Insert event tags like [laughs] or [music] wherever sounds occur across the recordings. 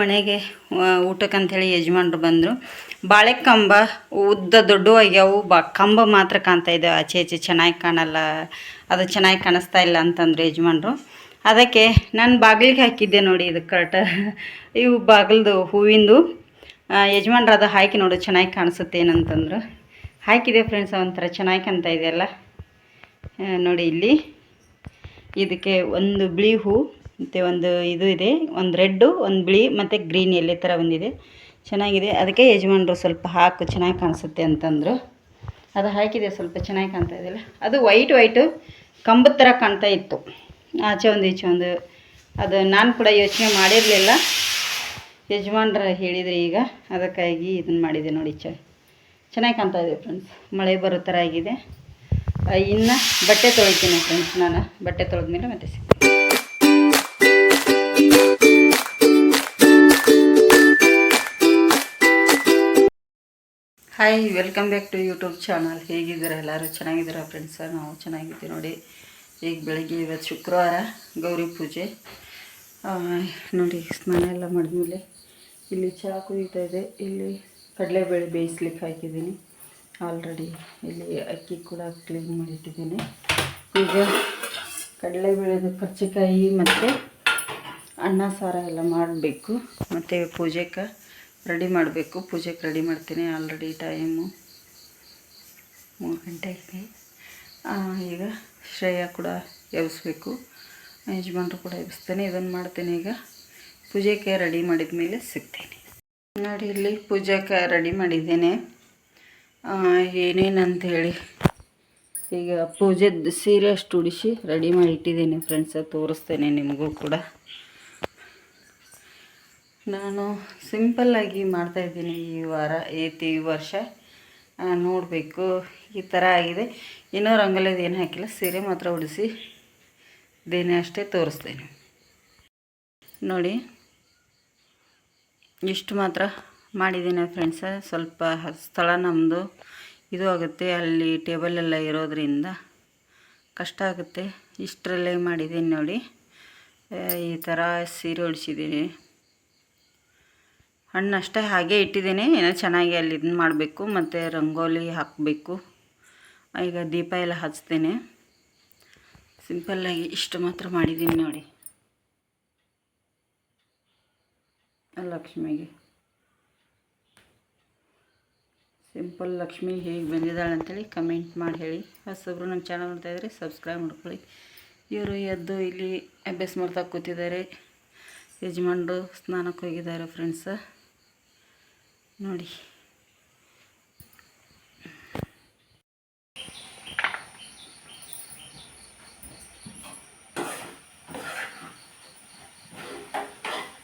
ಮನೆಗೆ ಊಟಕ್ಕೆ ಊಟಕ್ಕಂಥೇಳಿ ಯಜಮಾನ್ರು ಬಂದರು. ಬಾಳೆ ಕಂಬ ಉದ್ದ ದೊಡ್ಡ ಆಗ್ಯಾವು. ಬಾ, ಕಂಬ ಮಾತ್ರ ಕಾಣ್ತಾ ಇದೆ. ಆಚೆ ಆಚೆ ಚೆನ್ನಾಗಿ ಕಾಣಲ್ಲ, ಅದು ಚೆನ್ನಾಗಿ ಕಾಣಿಸ್ತಾ ಇಲ್ಲ ಅಂತಂದರು ಯಜಮಾನ್ರು. ಅದಕ್ಕೆ ನಾನು ಬಾಗಿಲಿಗೆ ಹಾಕಿದ್ದೆ ನೋಡಿ ಇದು ಕರ್ಟ ಇವು ಬಾಗಿಲ್ದು ಹೂವಿಂದು. ಯಜಮಾನ್ರು ಅದು ಹಾಕಿ ನೋಡು ಚೆನ್ನಾಗಿ ಕಾಣಿಸುತ್ತೆ ಏನಂತಂದರು. ಹಾಕಿದೆ ಫ್ರೆಂಡ್ಸ್ ಒಂಥರ ಚೆನ್ನಾಗಿ ಕಾಣ್ತಾ ಇದೆಯಲ್ಲ ನೋಡಿ ಇಲ್ಲಿ. ಇದಕ್ಕೆ ಒಂದು ಬಿಳಿ ಹೂ. ಮತ್ತು ಒಂದು ಇದು ಇದೆ, ಒಂದು ರೆಡ್ಡು, ಒಂದು ಬಿಳಿ ಮತ್ತು ಗ್ರೀನ್ ಎಲೆ ಥರ ಬಂದಿದೆ. ಚೆನ್ನಾಗಿದೆ. ಅದಕ್ಕೆ ಯಜಮಾನರು ಸ್ವಲ್ಪ ಹಾಕು, ಚೆನ್ನಾಗಿ ಕಾಣಿಸುತ್ತೆ ಅಂತಂದರು. ಅದು ಹಾಕಿದೆ, ಸ್ವಲ್ಪ ಚೆನ್ನಾಗಿ ಕಾಣ್ತಾ ಇದೆಯಲ್ಲ ಅದು ವೈಟ್ ವೈಟು, ಕಂಬದ ಥರ ಕಾಣ್ತಾ ಇತ್ತು. ಆಚೆ ಒಂದು, ಈಚೆ ಒಂದು. ಅದು ನಾನು ಕೂಡ ಯೋಚನೆ ಮಾಡಿರಲಿಲ್ಲ. ಯಜಮಾನ್ರ ಹೇಳಿದರೆ ಈಗ, ಅದಕ್ಕಾಗಿ ಇದನ್ನು ಮಾಡಿದೆ ನೋಡಿ, ಚ, ಚೆನ್ನಾಗಿ ಕಾಣ್ತಾ ಇದೆ ಫ್ರೆಂಡ್ಸ್. ಮಳೆ ಬರೋ ಥರ ಆಗಿದೆ. ಇನ್ನು ಬಟ್ಟೆ ತೊಳಿತೀನಿ ಫ್ರೆಂಡ್ಸ್ ನಾನು. ಬಟ್ಟೆ ತೊಳೆದ್ಮೇಲೆ ಮತ್ತೆ ಸಿಗ್ತೀನಿ. Hi welcome back to YouTube channel ಹೇಗಿದ್ದೀರಾ ಎಲ್ಲರೂ? ಚೆನ್ನಾಗಿದ್ದೀರಾ ಫ್ರೆಂಡ್ಸ ನಾವು ಚೆನ್ನಾಗಿದ್ದೀವಿ ನೋಡಿ. ಈಗ ಬೆಳಗ್ಗೆ ಇವತ್ತು ಶುಕ್ರವಾರ, ಗೌರಿ ಪೂಜೆ. ನೋಡಿ, ಸ್ನಾನ ಎಲ್ಲ ಮಾಡಿದ್ಮೇಲೆ ಇಲ್ಲಿ ಚಹಾ ಕುದೀತಾ ಇದೆ. ಇಲ್ಲಿ ಕಡಲೆಬೇಳೆ ಬೇಯಿಸ್ಲಿಕ್ಕೆ ಹಾಕಿದ್ದೀನಿ. ಆಲ್ರೆಡಿ ಇಲ್ಲಿ ಅಕ್ಕಿ ಕೂಡ ಕ್ಲೀನ್ ಮಾಡಿಟ್ಟಿದ್ದೀನಿ. ಈಗ ಕಡಲೆಬೇಳೆದು ಕರ್ಚಿಕಾಯಿ ಮತ್ತು ಅನ್ನ ಸಾರ ಎಲ್ಲ ಮಾಡಬೇಕು. ಮತ್ತು ಪೂಜೆಗೆ ರೆಡಿ ಮಾಡಬೇಕು. ಪೂಜೆಗೆ ರೆಡಿ ಮಾಡ್ತೀನಿ ಆಲ್ರೆಡಿ ಟೈಮು ಮೂರು ಗಂಟೆ ಐತೆ ಈಗ ಶ್ರೇಯ ಕೂಡ ಎಬ್ಸ್ಬೇಕು. ಯಜಮಾನ್ರು ಕೂಡ ಎಬ್ಸ್ತೇನೆ ಇದನ್ನು ಮಾಡ್ತೇನೆ ಈಗ. ಪೂಜೆಗೆ ರೆಡಿ ಮಾಡಿದ ಮೇಲೆ ಸಿಗ್ತೀನಿ. ನೋಡಿ, ಇಲ್ಲಿ ಪೂಜೆಗೆ ರೆಡಿ ಮಾಡಿದ್ದೇನೆ. ಏನೇನಂತ ಹೇಳಿ ಈಗ ಪೂಜೆದು ಸೀರೆ ಅಷ್ಟು ಉಡಿಸಿ ರೆಡಿ ಮಾಡಿ ಇಟ್ಟಿದ್ದೀನಿ ಫ್ರೆಂಡ್ಸ ತೋರಿಸ್ತೇನೆ ನಿಮಗೂ ಕೂಡ. ನಾನು ಸಿಂಪಲ್ಲಾಗಿ ಮಾಡ್ತಾಯಿದ್ದೀನಿ ಈ ವಾರ ಏತಿ ಈ ವರ್ಷ. ನೋಡಬೇಕು. ಈ ಥರ ಆಗಿದೆ. ಇನ್ನೂ ರಂಗೋಲಿದು ಏನು ಹಾಕಿಲ್ಲ. ಸೀರೆ ಮಾತ್ರ ಉಡಿಸಿ ದೇನೆ ಅಷ್ಟೇ ತೋರಿಸ್ತೇನೆ. ನೋಡಿ, ಇಷ್ಟು ಮಾತ್ರ ಮಾಡಿದ್ದೀನಿ ಫ್ರೆಂಡ್ಸ. ಸ್ವಲ್ಪ ಸ್ಥಳ ನಮ್ಮದು ಇದು ಆಗುತ್ತೆ. ಅಲ್ಲಿ ಟೇಬಲ್ ಎಲ್ಲ ಇರೋದ್ರಿಂದ ಕಷ್ಟ ಆಗುತ್ತೆ. ಇಷ್ಟರಲ್ಲೇ ಮಾಡಿದ್ದೀನಿ ನೋಡಿ. ಈ ಥರ ಸೀರೆ ಉಡಿಸಿದ್ದೀನಿ. ಹಣ್ಣು ಅಷ್ಟೇ ಹಾಗೆ ಇಟ್ಟಿದ್ದೀನಿ. ಏನೋ ಚೆನ್ನಾಗಿ ಅಲ್ಲಿ ಇದನ್ನ ಮಾಡಬೇಕು, ಮತ್ತು ರಂಗೋಲಿ ಹಾಕಬೇಕು. ಈಗ ದೀಪ ಎಲ್ಲ ಹಚ್ತೇನೆ. ಸಿಂಪಲ್ಲಾಗಿ ಇಷ್ಟು ಮಾತ್ರ ಮಾಡಿದ್ದೀನಿ ನೋಡಿ. ಲಕ್ಷ್ಮಿಗೆ. ಸಿಂಪಲ್ ಲಕ್ಷ್ಮಿ ಹೇಗೆ ಬಂದಿದ್ದಾಳೆ ಅಂತೇಳಿ ಕಮೆಂಟ್ ಮಾಡಿ ಹೇಳಿ. ಹೊಸಬ್ರು ನಮ್ಮ ಚಾನಲ್ ನೋಡ್ತಾ ಇದ್ದರೆ ಸಬ್ಸ್ಕ್ರೈಬ್ ಮಾಡ್ಕೊಳ್ಳಿ. ಇವರು ಎದ್ದು ಇಲ್ಲಿ ಅಭ್ಯಾಸ ಮಾಡ್ತಾ ಕೂತಿದ್ದಾರೆ. ಯಜಮಾನರು ಸ್ನಾನಕ್ಕೆ ಹೋಗಿದ್ದಾರೆ ಫ್ರೆಂಡ್ಸ ನೋಡಿ.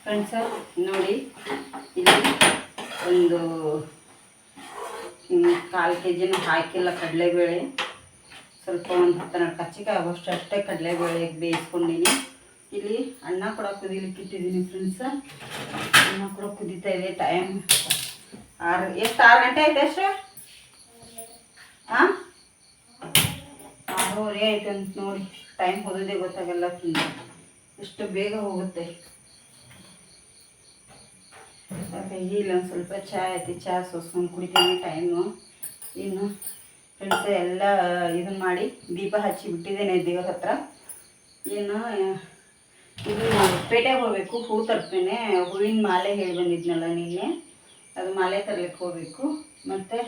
ಫ್ರೆಂಡ್ಸ ನೋಡಿ, ಇಲ್ಲಿ ಒಂದು ಕಾಲು ಕೆ ಜಿನ ಹಾಕಿಲ್ಲ ಕಡಲೆಬೇಳೆ. ಸ್ವಲ್ಪ ಒಂದು ಹತ್ತನ ಕಚ್ಚಿಗೆ ಆಗೋಷ್ಟು ಅಷ್ಟೇ ಕಡಲೆಬೇಳೆ ಬೇಯಿಸ್ಕೊಂಡಿನಿ. ಇಲ್ಲಿ ಅನ್ನ ಕೂಡ ಕುದಿಲಿಕ್ಕೆ ಇಟ್ಟಿದ್ದೀನಿ ಫ್ರೆಂಡ್ಸ ಅಣ್ಣ ಕೂಡ ಕುದೀತಾ ಇದೆ ಟೈಮ್ ಆರು, ಎಷ್ಟು, ಆರು ಗಂಟೆ ಆಯ್ತು ಅಷ್ಟು? ಹಾಂ ಆರೂವರೆ ಆಯ್ತು ಅಂತ ನೋಡಿ ಟೈಮ್ ಹೋಗೋದೇ ಗೊತ್ತಾಗಲ್ಲ ಎಷ್ಟು ಬೇಗ ಹೋಗುತ್ತೆ. ಇಲ್ಲೊಂದು ಸ್ವಲ್ಪ ಚಹಾ ಐತಿ ಚಹಾ ಸೋಸ್ಕೊಂಡು ಕುಡಿತೀನಿ ಟೈಮು ಇನ್ನು ಫ್ರೆಂಡ್ಸ್ ಎಲ್ಲ ಇದನ್ನು ಮಾಡಿ ದೀಪ ಹಚ್ಚಿ ಬಿಟ್ಟಿದ್ದೇನೆ ದೇವ್ರ ಹತ್ರ. ಇನ್ನು, ಇದು ಪೇಟೆಗೆ ಹೋಗಬೇಕು, ಹೂ ತರ್ತೇನೆ ಹೂವಿನ ಮಾಲೆ ಹೇಳಿ ಬಂದಿದ್ನಲ್ಲ ನಿನ್ನೆ. ಅದು ಮಾಲೆ ತರಲಿಕ್ಕೆ ಹೋಗಬೇಕು. ಮತ್ತು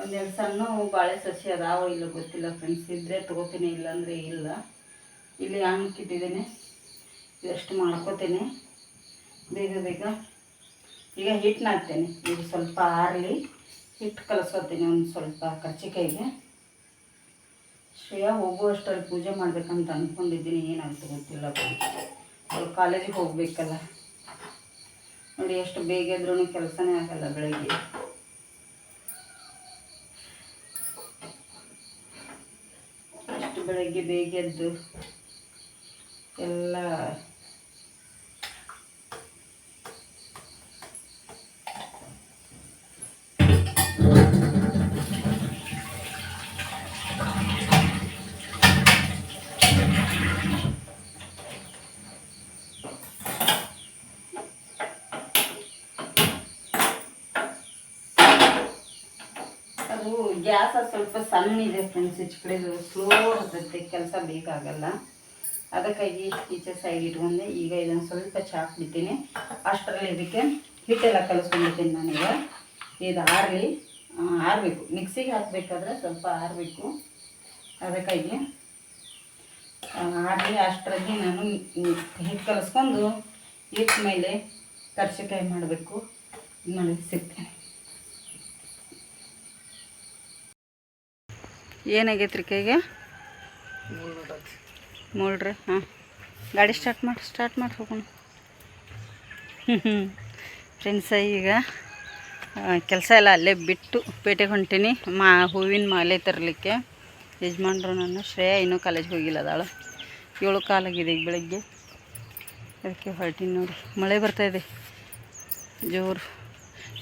ಒಂದೆರಡು ಸಣ್ಣ ಬಾಳೆ ಸಸಿ ಅದಾವ ಇಲ್ಲ ಗೊತ್ತಿಲ್ಲ ಫ್ರೆಂಡ್ಸ್ ಇದ್ದರೆ ತೊಗೋತೀನಿ, ಇಲ್ಲಾಂದರೆ ಇಲ್ಲ. ಇಲ್ಲಿ ಹಣ್ಣು ಇಟ್ಟಿದ್ದೇನೆ. ಇದಷ್ಟು ಮಾಡ್ಕೋತೇನೆ. ಬೇಗ ಬೇಗ ಈಗ ಹಿಟ್ಟು ನಾಕ್ತೇನೆ ಇದು ಸ್ವಲ್ಪ ಆರಲಿ ಹಿಟ್ಟು ಕಲಸ್ಕೊತೀನಿ ಒಂದು ಸ್ವಲ್ಪ ಕರ್ಚಿಕಾಯಿಗೆ. ಶ್ರೇಯಾ ಹೋಗುವಷ್ಟರಲ್ಲಿ ಪೂಜೆ ಮಾಡಬೇಕಂತ ಅಂದ್ಕೊಂಡಿದ್ದೀನಿ ಏನಾಗುತ್ತೆ ಗೊತ್ತಿಲ್ಲ. ಅವ್ರು ಕಾಲೇಜಿಗೆ ಹೋಗ್ಬೇಕಲ್ಲ. ನೋಡಿ ಎಷ್ಟು ಬೇಗ ಇದ್ರೂ ಕೆಲಸನೇ ಆಗಲ್ಲ ಬೆಳಗ್ಗೆ. ಎಷ್ಟು ಬೆಳಗ್ಗೆ ಬೇಗ ಎದ್ದು ಎಲ್ಲ ಸ್ವಲ್ಪ ಸಣ್ಣ ಇದೆ ಫ್ರೆಂಡ್ಸ್ ಈಚೆ ಕಡೆ ಸ್ಲೋ ಹತ್ತೈತೆ ಕೆಲಸ ಬೇಕಾಗಲ್ಲ ಅದಕ್ಕಾಗಿ ಈಚೆ ಸೈಡ್ ಇಟ್ಕೊಂಡೆ. ಈಗ ಇದನ್ನು ಸ್ವಲ್ಪ ಚಾಕ್ ಬಿಡ್ತೀನಿ ಅಷ್ಟರಲ್ಲಿ ಇದಕ್ಕೆ ಹಿಟ್ಟೆಲ್ಲ ಕಲಸ್ಕೊಂಡಿದ್ದೀನಿ ನಾನೀಗ. ಇದು ಆರಲಿ ಆರಬೇಕು. ಮಿಕ್ಸಿಗೆ ಹಾಕಬೇಕಾದ್ರೆ ಸ್ವಲ್ಪ ಆರಬೇಕು. ಅದಕ್ಕಾಗಿ ಆರಲಿ ಅಷ್ಟರಲ್ಲಿ ನಾನು ಹಿಟ್ಟು ಕಲಿಸ್ಕೊಂಡು ಹಿಟ್ಟು ಮೇಲೆ ಕರ್ಸಿಕಾಯಿ ಮಾಡಬೇಕು. ಮಾಡಿ ಸಿಗ್ತೇನೆ ಏನಾಗೈತ್ರಿ ಕೈಗೆ? ಮೂಳ್ರಿ ಹಾಂ. ಗಾಡಿ ಸ್ಟಾರ್ಟ್ ಮಾಡಿ ಸ್ಟಾರ್ಟ್ ಮಾಡಿ ಹೋಗೋಣ. [laughs] ಹ್ಞೂ ಫ್ರೆಂಡ್ಸ ಈಗ ಕೆಲಸ ಎಲ್ಲ ಅಲ್ಲೇ ಬಿಟ್ಟು ಪೇಟೆಗೆ ಹೊಂಟೀನಿ. ಮಾ, ಹೂವಿನ ಮಾಲೆ ತರಲಿಕ್ಕೆ. ಯಜಮಾನ್ರು ನಾನು ಶ್ರೇಯ ಇನ್ನೂ ಕಾಲೇಜ್ಗೆ ಹೋಗಿಲ್ಲ ಅದಾಳು. ಏಳು ಕಾಲಾಗಿದೆ ಈಗ ಬೆಳಗ್ಗೆ. ಅದಕ್ಕೆ ಹೊರಟೀನಿ ನೋಡಿ. ಮಳೆ ಬರ್ತಾಯಿದೆ ಜೋರು.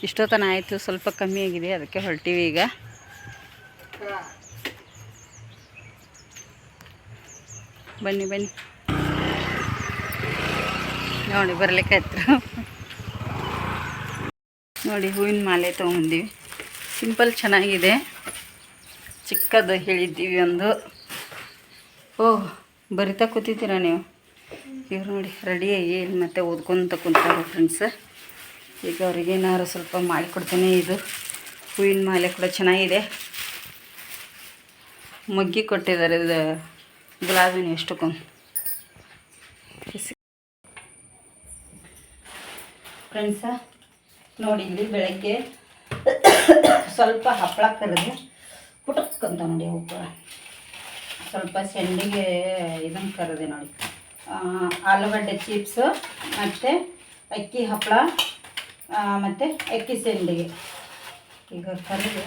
ಇಷ್ಟೊತ್ತನ ಆಯಿತು, ಸ್ವಲ್ಪ ಕಮ್ಮಿ ಆಗಿದೆ, ಅದಕ್ಕೆ ಹೊರಟೀವಿ ಈಗ. ಬನ್ನಿ ಬನ್ನಿ. ನೋಡಿ ಬರ್ಲಿಕ್ಕಾಯ್ತು ನೋಡಿ, ಹೂವಿನ ಮಾಲೆ ತೊಗೊಂಡಿವಿ ಸಿಂಪಲ್ ಚೆನ್ನಾಗಿದೆ. ಚಿಕ್ಕದು ಹೇಳಿದ್ದೀವಿ ಒಂದು. ಓಹ್ ಬರಿತಾ ಕೂತಿದ್ದೀರಾ ನೀವು? ಇವ್ರು ನೋಡಿ ರೆಡಿಯಾಗಿ ಮತ್ತೆ ಓದ್ಕೊತ ಕುಂತಾರೆ ಫ್ರೆಂಡ್ಸ್ ಈಗ ಅವ್ರಿಗೇನಾದ್ರು ಸ್ವಲ್ಪ ಮಾಡಿಕೊಡ್ತೇನೆ ಇದು ಹೂವಿನ ಮಾಲೆ ಕೂಡ ಚೆನ್ನಾಗಿದೆ. ಮಗ್ಗಿ ಕೊಟ್ಟಿದ್ದಾರೆ, ಇದು ಗುಲಾಬಿನ ಎಷ್ಟಕ್ಕೊಂದು ಫ್ರೆಂಡ್ಸ ನೋಡಿ ಇಲ್ಲಿ ಬೆಳಗ್ಗೆ ಸ್ವಲ್ಪ ಹಪ್ಪಳ ಕರೆದು ಪುಟಕ್ಕಂತ ನೋಡಿ ಹಪ್ಪಳ ಸ್ವಲ್ಪ ಸೆಂಡಿಗೆ ಇದನ್ನು ಕರೆದೆ ನೋಡಿ. ಆಲೂಗಡ್ಡೆ ಚಿಪ್ಸು ಮತ್ತು ಅಕ್ಕಿ ಹಪ್ಪಳ ಮತ್ತು ಅಕ್ಕಿ ಸೆಂಡಿಗೆ ಈಗ ಕರೆದು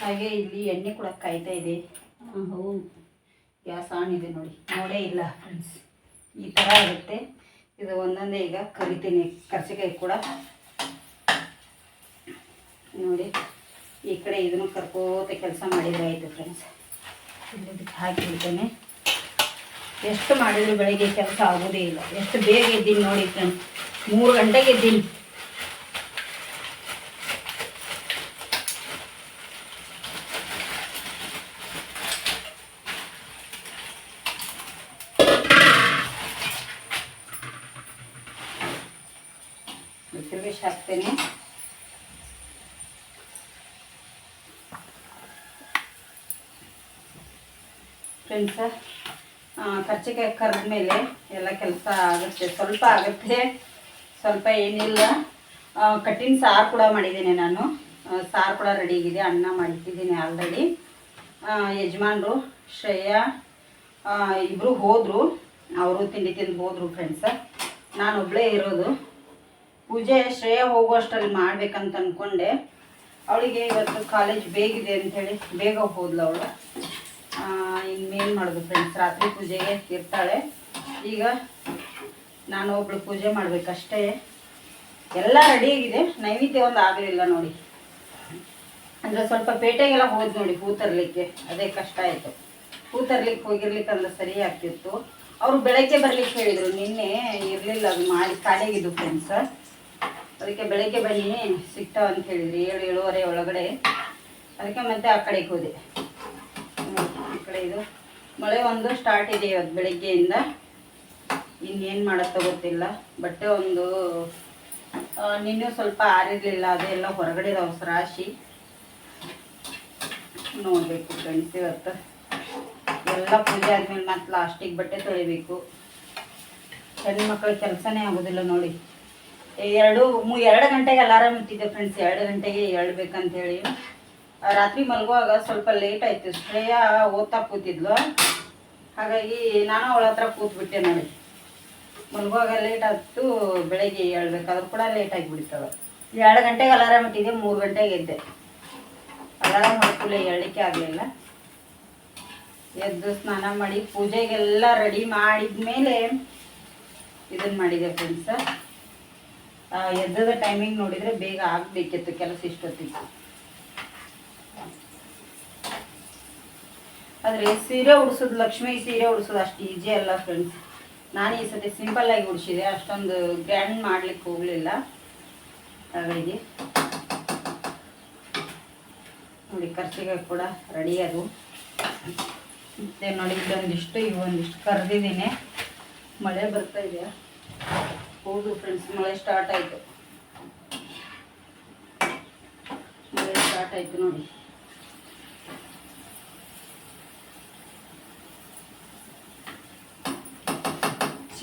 ಹಾಗೆ ಇಲ್ಲಿ ಎಣ್ಣೆ ಕೂಡ ಕಾಯ್ತಾ ಇದೆ. ಹೌದು ಗ್ಯಾಸ್ ಆನ್ ಇದೆ ನೋಡಿ. ನೋಡೇ ಇಲ್ಲ ಫ್ರೆಂಡ್ಸ್ ಈ ಥರ ಇರುತ್ತೆ. ಇದು ಒಂದೊಂದೇ ಈಗ ಕರಿತೀನಿ, ಕರ್ಸಿಕಾಯಿ ಕೂಡ. ನೋಡಿ, ಈ ಕಡೆ ಇದನ್ನು ಕರ್ಕೋತ ಕೆಲಸ ಮಾಡಿದರೆ ಆಯಿತು ಫ್ರೆಂಡ್ಸ್ ಇದಕ್ಕೆ ಹಾಕಿಬಿಡ್ತೇನೆ ಎಷ್ಟು ಮಾಡಿದ್ರು ಬೆಳಗ್ಗೆ ಕೆಲಸ ಆಗೋದೇ ಇಲ್ಲ. ಎಷ್ಟು ಬೇಗ ಇದ್ದೀನಿ ನೋಡಿ ಫ್ರೆಂಡ್ಸ್ ಮೂರು ಗಂಟೆಗೆ ಎದ್ದೀನಿ ತಿರುಗಿಸಿ ಹಾಕ್ತೇನೆ ಫ್ರೆಂಡ್ಸ ಕರ್ಚಿಕಾಯಿ ಕರೆದ ಮೇಲೆ ಎಲ್ಲ ಕೆಲಸ ಆಗುತ್ತೆ. ಸ್ವಲ್ಪ ಆಗುತ್ತೆ. ಸ್ವಲ್ಪ ಏನಿಲ್ಲ. ಕಟ್ಟಿನ ಸಾರು ಕೂಡ ಮಾಡಿದ್ದೀನಿ ನಾನು. ಸಾರು ಕೂಡ ರೆಡಿ ಆಗಿದೆ. ಅನ್ನ ಮಾಡಿಟ್ಟಿದ್ದೀನಿ ಆಲ್ರೆಡಿ ಯಜಮಾನ್ರು, ಶ್ರೇಯಾ ಇಬ್ಬರು ಹೋದರು. ಅವರು ತಿಂಡಿ ತಿಂದು ಹೋದರು ಫ್ರೆಂಡ್ಸ ನಾನು ಒಬ್ಬಳೇ ಇರೋದು. ಪೂಜೆ, ಶ್ರೇಯ ಹೋಗುವಷ್ಟರಲ್ಲಿ ಮಾಡ್ಬೇಕಂತ ಅಂದ್ಕೊಂಡೆ ಅವಳಿಗೆ ಇವತ್ತು ಕಾಲೇಜ್ ಬೇಗಿದೆ ಅಂಥೇಳಿ ಬೇಗ ಹೋದ್ಲು ಅವಳು. ಇನ್ನೇನು ಮಾಡೋದು ಫ್ರೆಂಡ್ಸ್ ರಾತ್ರಿ ಪೂಜೆಗೆ ಇರ್ತಾಳೆ. ಈಗ ನಾನು ಒಬ್ಳು ಪೂಜೆ ಮಾಡಬೇಕಷ್ಟೇ. ಎಲ್ಲ ರೆಡಿಯಾಗಿದೆ ನೈವೇದ್ಯ ಒಂದು ಆಗಲಿಲ್ಲ ನೋಡಿ. ಅಂದರೆ ಸ್ವಲ್ಪ ಪೇಟೆಗೆಲ್ಲ ಹೋದ್ ನೋಡಿ ಹೂ ತರಲಿಕ್ಕೆ. ಅದೇ ಕಷ್ಟ ಆಯಿತು. ಹೂ ತರ್ಲಿಕ್ಕೆ ಹೋಗಿರ್ಲಿಕ್ಕೆ ಅಂದ್ರೆ ಸರಿ ಆಗ್ತಿತ್ತು. ಅವರು ಬೆಳಗ್ಗೆ ಬರ್ಲಿಕ್ಕೆ ಹೇಳಿದರು. ನಿನ್ನೆ ಇರಲಿಲ್ಲ, ಅದು ಮಾಡಿ ಖಾಲಿಯಾಗಿದ್ದು ಫ್ರೆಂಡ್ಸ್ ಅದಕ್ಕೆ ಬೆಳಗ್ಗೆ ಬನ್ನಿ ಸಿಗ್ತಾವಂತ ಹೇಳಿದ್ರಿ. ಏಳು, ಏಳುವರೆ ಒಳಗಡೆ. ಅದಕ್ಕೆ ಮತ್ತೆ ಆ ಕಡೆಗೆ ಹೋದೆ. ಕಡೆ ಇದು ಮಳೆ ಒಂದು ಸ್ಟಾರ್ಟ್ ಇದೆ ಇವತ್ತು ಬೆಳಗ್ಗೆಯಿಂದ. ಇನ್ನೇನು ಮಾಡುತ್ತೋ ಗೊತ್ತಿಲ್ಲ. ಬಟ್ಟೆ ಒಂದು ನಿನ್ನೆ ಸ್ವಲ್ಪ ಆರಿರಲಿಲ್ಲ ಅದೆಲ್ಲ ಹೊರಗಡೆ ಇದಾವೆ ರಾಶಿ. ನೋಡಬೇಕು ಫ್ರೆಂಡ್ಸ್ ಇವತ್ತು. ಎಲ್ಲ ಪೂಜೆ ಆದಮೇಲೆ ಮತ್ತೆ ಲಾಸ್ಟಿಗೆ ಬಟ್ಟೆ ತೊಳಿಬೇಕು. ಮಕ್ಕಳು ಕೆಲಸನೇ ಆಗೋದಿಲ್ಲ ನೋಡಿ. ಎರಡು ಎರಡು ಗಂಟೆಗೆ ಅಲಾರಾಮ್ ಇಟ್ಟಿದ್ದೆ ಫ್ರೆಂಡ್ಸ್ ಎರಡು ಗಂಟೆಗೆ ಹೇಳ್ಬೇಕಂತ ಹೇಳಿ ಆ, ರಾತ್ರಿ ಮಲಗುವಾಗ ಸ್ವಲ್ಪ ಲೇಟ್ ಆಯ್ತು. ಶ್ರೇಯ ಓದ್ತಾ ಕೂತಿದ್ಲು. ಹಾಗಾಗಿ ನಾನು ಅವಳ ಹತ್ರ ಕೂತ್ಬಿಟ್ಟೆ ನೋಡಿ. ಮಲಗುವಾಗ ಲೇಟ್ ಆಯ್ತು, ಬೆಳಗ್ಗೆ ಹೇಳ್ಬೇಕಾದ್ರೂ ಕೂಡ ಲೇಟ್ ಆಗಿಬಿಡ್ತವೆ. ಎರಡು ಗಂಟೆಗೆ ಅಲಾರಾಮ್ ಇಟ್ಟಿದ್ದೆ, ಮೂರು ಗಂಟೆಗೆ ಎದ್ದೆ. ಅಲಾರಾಮ್ ಹಾಕಿಲ್ಲ ಹೇಳಲಿಕ್ಕೆ ಆಗಲಿಲ್ಲ. ಎದ್ದು ಸ್ನಾನ ಮಾಡಿ, ಪೂಜೆಗೆಲ್ಲ ರೆಡಿ ಮಾಡಿದ ಮೇಲೆ ಇದನ್ನು ಮಾಡಿದೆ ಫ್ರೆಂಡ್ಸ ಎದ್ದದ ಟೈಮಿಂಗ್ ನೋಡಿದರೆ ಬೇಗ ಆಗಬೇಕಿತ್ತು ಕೆಲಸ ಇಷ್ಟೊತ್ತಿಗೆ. ಆದರೆ ಸೀರೆ ಉಡಿಸೋದು ಲಕ್ಷ್ಮಿ ಸೀರೆ ಉಡಿಸೋದು ಅಷ್ಟು ಈಜಿ ಅಲ್ಲ ಫ್ರೆಂಡ್ಸ್ ನಾನು ಈ ಸತಿ ಸಿಂಪಲ್ಲಾಗಿ ಉಡಿಸಿದೆ, ಅಷ್ಟೊಂದು ಗ್ರ್ಯಾಂಡ್ ಮಾಡ್ಲಿಕ್ಕೆ ಹೋಗಲಿಲ್ಲ. ಹಾಗಾಗಿ ನೋಡಿ, ಖರ್ಚಿಗೆ ಕೂಡ ರೆಡಿ ಅದು. ಮತ್ತೆ ನೋಡಿ, ಇದೊಂದಿಷ್ಟು, ಇವೊಂದಿಷ್ಟು ಕರೆದಿದ್ದೀನಿ. ಮಳೆ ಬರ್ತಾ ಇದೆ. ಹೌದು ಫ್ರೆಂಡ್ಸ್ ಮಳೆ ಸ್ಟಾರ್ಟ್ ಆಯಿತು. ಮಳೆ ಸ್ಟಾರ್ಟ್ ಆಯಿತು ನೋಡಿ.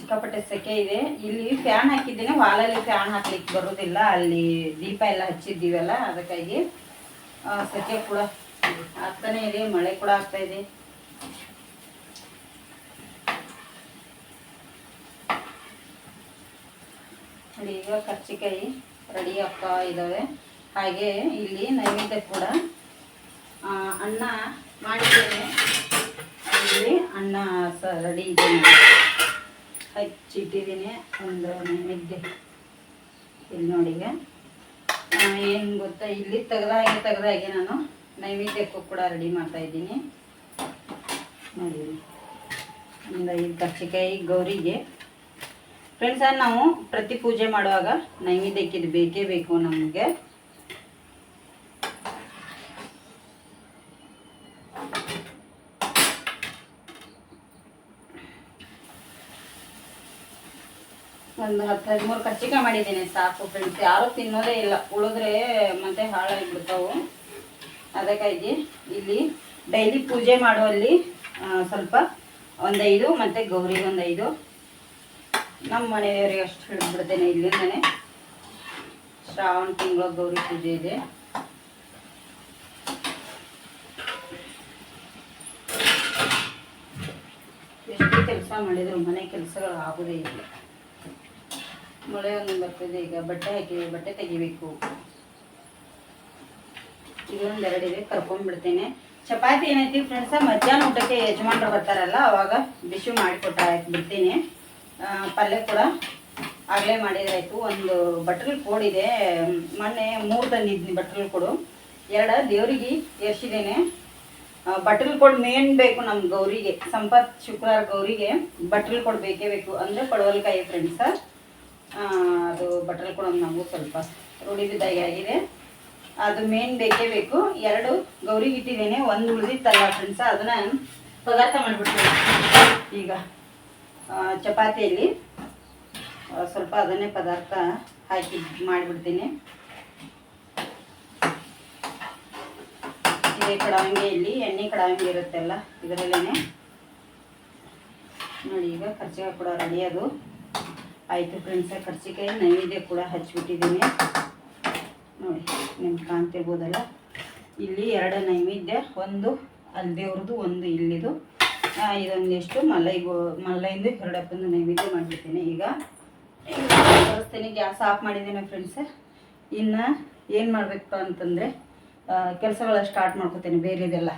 ಸಿಕ್ಕಾಪಟ್ಟೆ ಸೆಕೆ ಇದೆ. ಇಲ್ಲಿ ಫ್ಯಾನ್ ಹಾಕಿದ್ದೀನಿ. ವಾಲಲ್ಲಿ ಫ್ಯಾನ್ ಹಾಕ್ಲಿಕ್ಕೆ ಬರೋದಿಲ್ಲ. ಅಲ್ಲಿ ದೀಪ ಎಲ್ಲ ಹಚ್ಚಿದ್ದೀವಲ್ಲ, ಅದಕ್ಕಾಗಿ ಸೆಕೆ ಕೂಡ ಆಗ್ತಾನೆ ಇದೆ. ಮಳೆ ಕೂಡ ಆಗ್ತಾ ಇದೆ. ನೋಡಿ, ಈಗ ಕರ್ಚಿಕಾಯಿ ರೆಡಿ ಆಗ್ತಾ ಇದ್ದಾವೆ ಹಾಗೆ ಇಲ್ಲಿ ನೈವೇದ್ಯ ಕೂಡ ಅನ್ನ ಮಾಡಿದ್ದೇನೆ. ಇಲ್ಲಿ ಅನ್ನ ರೆಡಿ ಇದೆ. ಹಚ್ಚಿಟ್ಟಿದ್ದೀನಿ ಒಂದು ನೈವೇದ್ಯ ಇಲ್ಲಿ ನೋಡಿಗ ಏನು ಗೊತ್ತಾ? ಇಲ್ಲಿ ತೆಗ್ದಾಗೆ ತೆಗ್ದಾಗೆ ನಾನು ನೈವೇದ್ಯಕ್ಕೂ ಕೂಡ ರೆಡಿ ಮಾಡ್ತಾ ಇದ್ದೀನಿ. ನೋಡಿ ಒಂದು ಐದು ಕರ್ಚಿಕಾಯಿ ಗೌರಿಗೆ. ಫ್ರೆಂಡ್ಸ್ ನಾವು ಪ್ರತಿ ಪೂಜೆ ಮಾಡುವಾಗ ನೈವೇದ್ಯಕ್ಕೆ ಬೇಕೇ ಬೇಕು ನಮಗೆ. ಒಂದು ಹತ್ತು ಹದಿಮೂರು ಕಚ್ಚಿಕ ಮಾಡಿದ್ದೀನಿ ಸಾಕು ಫ್ರೆಂಡ್ಸ್ ಯಾರು ತಿನ್ನೋದೇ ಇಲ್ಲ. ಉಳಿದ್ರೆ ಮತ್ತೆ ಹಾಳಾಗಿಬಿಡ್ತಾವು. ಅದಕ್ಕಾಗಿ ಇಲ್ಲಿ ಡೈಲಿ ಪೂಜೆ ಮಾಡುವಲ್ಲಿ ಸ್ವಲ್ಪ ಒಂದೈದು ಮತ್ತು ಗೌರಿಗೆ ಒಂದೈದು. ನಮ್ಮ ಮನೆಯವರಿಗೆ ಅಷ್ಟು ಹಿಡಿದ್ಬಿಡ್ತೇನೆ ಇಲ್ಲಿಂದನೇ. ಶ್ರಾವಣ ತಿಂಗಳ ಗೌರಿ ಪೂಜೆ ಇದೆ. ಎಷ್ಟು ಕೆಲಸ ಮಾಡಿದ್ರು ಮನೆ ಕೆಲಸಗಳು ಆಗೋದೇ ಇಲ್ಲ. ಮಳೆ ಒಂದು ಬರ್ತದೆ. ಈಗ ಬಟ್ಟೆ ಹಾಕಿ ಬಟ್ಟೆ ತೆಗಿಬೇಕು. ಇದೊಂದೆರಡಿದೆ ಕರ್ಕೊಂಡ್ಬಿಡ್ತೇನೆ. ಚಪಾತಿ ಏನೈತಿ ಫ್ರೆಂಡ್ಸ ಮಧ್ಯಾಹ್ನ ಊಟಕ್ಕೆ ಯಜಮಾನ್ರು ಬರ್ತಾರಲ್ಲ ಅವಾಗ ಬಿಸಿ ಮಾಡಿಕೊಟ್ಟ ಬಿಡ್ತೀನಿ. ಆ, ಪಲ್ಯ ಕೂಡ ಆಗಲೇ ಮಾಡಿದ್ರಾಯ್ತು. ಒಂದು ಬಟ್ರಲ್ ಕೋಡಿದೆ. ಮೊನ್ನೆ ಮೂರು ತಂದಿದ್ನಿ ಬಟ್ರಲ್ ಕೊಡು. ಎರಡು ದೇವರಿಗೆ ಏರ್ಸಿದ್ದೇನೆ. ಬಟ್ರಲ್ ಕೊಡು ಮೇನ್ ಬೇಕು ನಮ್ಮ ಗೌರಿಗೆ. ಸಂಪತ್ ಶುಕ್ರವಾರ ಗೌರಿಗೆ ಬಟ್ರಲ್ ಕೊಡು ಬೇಕೇ ಬೇಕು. ಅಂದರೆ ಪಡವಲ್ಕಾಯಿ ಫ್ರೆಂಡ್ಸ ಅದು ಬಟರ್ ಕೂಡ ನಮಗೂ ಸ್ವಲ್ಪ ರೂಢಿ ಆಗಿದೆ. ಅದು ಮೇನ್ ಬೇಕೇ ಬೇಕು. ಎರಡು, ಗೌರಿ ಇಟ್ಟಿದ್ದೇನೆ. ಒಂದು ಉಳಿದಿತ್ತಲ್ಲ ಫ್ರೆಂಡ್ಸ ಅದನ್ನ ಪದಾರ್ಥ ಮಾಡಿಬಿಡ್ತೀನಿ. ಈಗ ಚಪಾತಿಯಲ್ಲಿ ಸ್ವಲ್ಪ ಅದನ್ನೇ ಪದಾರ್ಥ ಹಾಕಿ ಮಾಡಿಬಿಡ್ತೀನಿ. ಇದೇ ಕಡಾವಂಗಿಯಲ್ಲಿ ಎಣ್ಣೆ ಕಡಾವಂಗಿ ಇರುತ್ತೆಲ್ಲ ಇದರಲ್ಲೇ ನೋಡಿ, ಈಗ ಖರ್ಚಿಗೆ ಕೂಡ ರೆಡಿ ಅದು. ಆಯಿತು ಫ್ರೆಂಡ್ಸ ಕರ್ಚಿಕಾಯಿ ನೈವೇದ್ಯ ಕೂಡ ಹಚ್ಚಿಬಿಟ್ಟಿದ್ದೀನಿ ನೋಡಿ, ನಿಮ್ಗೆ ಕಾಣ್ತಿರ್ಬೋದಲ್ಲ? ಇಲ್ಲಿ ಎರಡು ನೈವೇದ್ಯ, ಒಂದು ಅಲ್ಲಿ ದೇವ್ರದ್ದು ಒಂದು ಇಲ್ಲಿದು. ಇದೊಂದಿಷ್ಟು ಮಲ್ಲೈಗೋ ಮಲ್ಲೈಂದು ಎರಡಪ್ಪಂದು ನೈವೇದ್ಯ ಮಾಡಿಬಿಡ್ತೀನಿ ಈಗ. ಬರ್ತೀನಿ ಗ್ಯಾಸ್ ಆಫ್ ಮಾಡಿದ್ದೀನಿ ಫ್ರೆಂಡ್ಸ ಇನ್ನು ಏನು ಮಾಡಬೇಕು ಅಂತಂದರೆ ಕೆಲಸಗಳ ಸ್ಟಾರ್ಟ್ ಮಾಡ್ಕೋತೀನಿ ಬೇರೆದೆಲ್ಲ.